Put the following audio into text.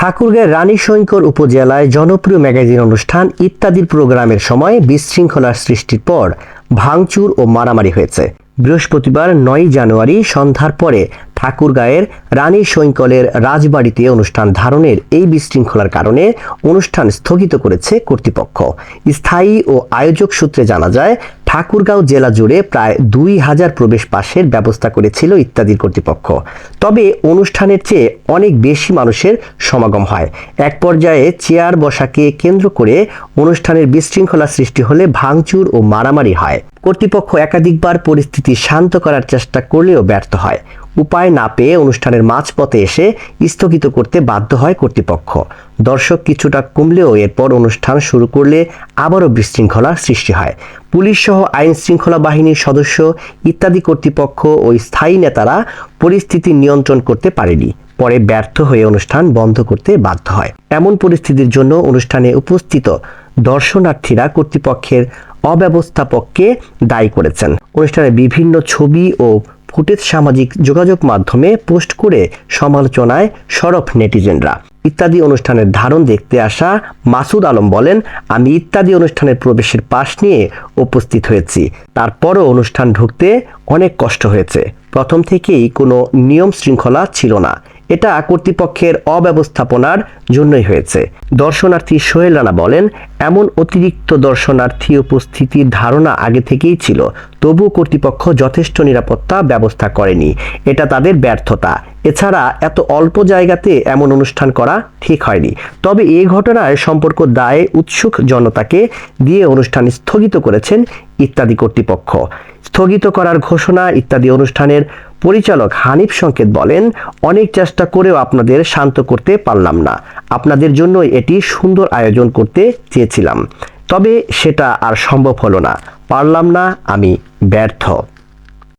ঠাকুরগাঁয়ের রানী শঙ্কর উপজেলায় জনপ্রিয় ম্যাগাজিন অনুষ্ঠান ইত্যাদির প্রোগ্রামের সময় বিশৃঙ্খলার সৃষ্টির পর ভাঙচুর ও মারামারি হয়েছে। বৃহস্পতিবার নয় জানুয়ারি সন্ধ্যার পরে ঠাকুরগাঁয়ের রানী শৈঙ্কলের রাজবাড়িতে অনুষ্ঠান ধারণের এই বিশৃঙ্খলার কারণে অনুষ্ঠান স্থগিত করেছে কর্তৃপক্ষ। স্থায়ী ও আয়োজক সূত্রে জানা যায়, ঠাকুরগাঁও জেলা জুড়ে প্রায় দুই হাজার প্রবেশ পাশের ব্যবস্থা করেছিল ইত্যাদির কর্তৃপক্ষ। তবে অনুষ্ঠানের চেয়ে অনেক বেশি মানুষের সমাগম হয়। এক পর্যায়ে চেয়ার বসাকে কেন্দ্র করে অনুষ্ঠানের বিশৃঙ্খলা সৃষ্টি হলে ভাঙচুর ও মারামারি হয়। কর্তৃপক্ষ একাধিকবার পরিস্থিতি শান্ত করার চেষ্টা করলেও ব্যর্থ হয়। উপায় না পেয়ে অনুষ্ঠানের মাঝপথে এসে স্থগিত করতে বাধ্য হয় কর্তৃপক্ষ। দর্শক কিছুটা কমলেও এরপর অনুষ্ঠান শুরু করলে আবারও বিশৃঙ্খলা সৃষ্টি হয়। পুলিশ সহ আইন শৃঙ্খলা বাহিনীর সদস্য ইত্যাদি কর্তৃপক্ষ ও স্থায়ী নেতারা পরিস্থিতি নিয়ন্ত্রণ করতে পারেনি। পরে ব্যর্থ হয়ে অনুষ্ঠান বন্ধ করতে বাধ্য হয়। এমন পরিস্থিতির জন্য অনুষ্ঠানে উপস্থিত দর্শনার্থীরা কর্তৃপক্ষের অব্যবস্থাপককে দায়ী করেছেন। অনুষ্ঠানে বিভিন্ন ছবি ও ফুটেজ সামাজিক যোগাযোগ মাধ্যমে পোস্ট করে সমালোচনায় সরব নেটিজেনরা। ইত্যাদি অনুষ্ঠানের ধারণ দেখতে আসা মাসুদ আলম বলেন, আমি ইত্যাদি অনুষ্ঠানের প্রবেশের পাশ নিয়ে উপস্থিত হয়েছি। তারপরও অনুষ্ঠান ঢুকতে অনেক কষ্ট হয়েছে। প্রথম থেকেই কোনো নিয়ম শৃঙ্খলা ছিল না। এটা কর্তৃপক্ষের অব্যবস্থাপনার জন্যই হয়েছে। দর্শনার্থী সোহেল রানা বলেন, এমন অতিরিক্ত দর্শনার্থী উপস্থিতির ধারণা আগে থেকেই ছিল তবু কর্তৃপক্ষ যথেষ্ট নিরাপত্তা ব্যবস্থা করেনি। এটা তাদের ব্যর্থতা। এছাড়া এত অল্প জায়গাতে এমন অনুষ্ঠান করা ঠিক হয়নি। তবে এই ঘটনায় সম্পর্ক দায়ে উৎসুক জনতাকে দিয়ে অনুষ্ঠান স্থগিত করেছেন ইত্যাদি কর্তৃপক্ষ। স্থগিত করার ঘোষণা ইত্যাদি অনুষ্ঠানের পরিচালক হানিফ সংকেত বলেন, অনেক চেষ্টা করেও আপনাদের শান্ত করতে পারলাম না। আপনাদের জন্য এটি সুন্দর আয়োজন করতে চেয়েছিলাম। তবে সেটা আর সম্ভব হলো না। পারলাম না, আমি ব্যর্থ।